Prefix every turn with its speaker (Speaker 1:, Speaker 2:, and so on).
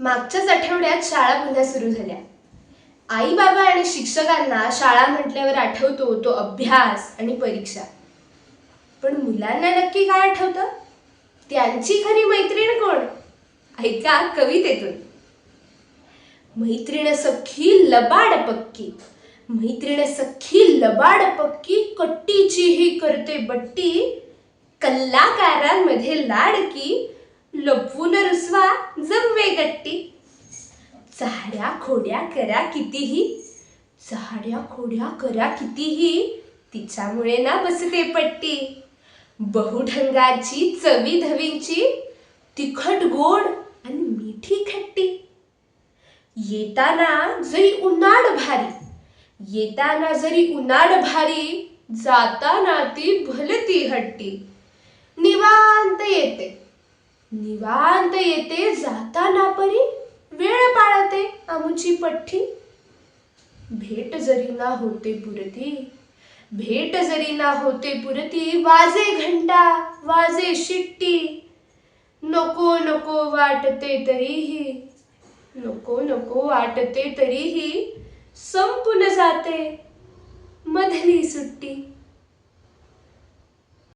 Speaker 1: मागच्याच आठवड्यात शाळा पुन्हा सुरू झाल्या. आई बाबा आणि शिक्षकांना शाळा म्हटल्यावर आठवतो तो अभ्यास आणि परीक्षा. पण मुलांना नक्की काय आठवतं? त्यांची खरी मैत्रीण कोण? ऐका कवितेतून. मैत्रीण सख्खी लबाड पक्की. मैत्रीण सख्खी लबाड पक्की. कट्टीची ही करते बट्टी. कल्लाकारांमध्ये लाडकी. लपवून रुसवा जमवे गट्टी. चाड्या खोड्या करा कितीही. चाड्या खोड्या करा कितीही. तिच्यामुळे ना बसते पट्टी. बहुढंगाची चवी धवींची तिखट गोड आणि मिठी खट्टी. येताना जरी उन्हाळ भारी येताना जरी उन्हाळ भारी जाताना ती भलती हट्टी. निवांत येते. निवांत येते जाताना परी वेळ पाळते आमुची पठ्ठी भेट जरी ना होते पुरती भेट जरी ना होते पुरती वाजे घंटा वाजे शिट्टी. नको नको वाटते तरीही नको नको वाटते तरीही संपून जाते मधली सुट्टी.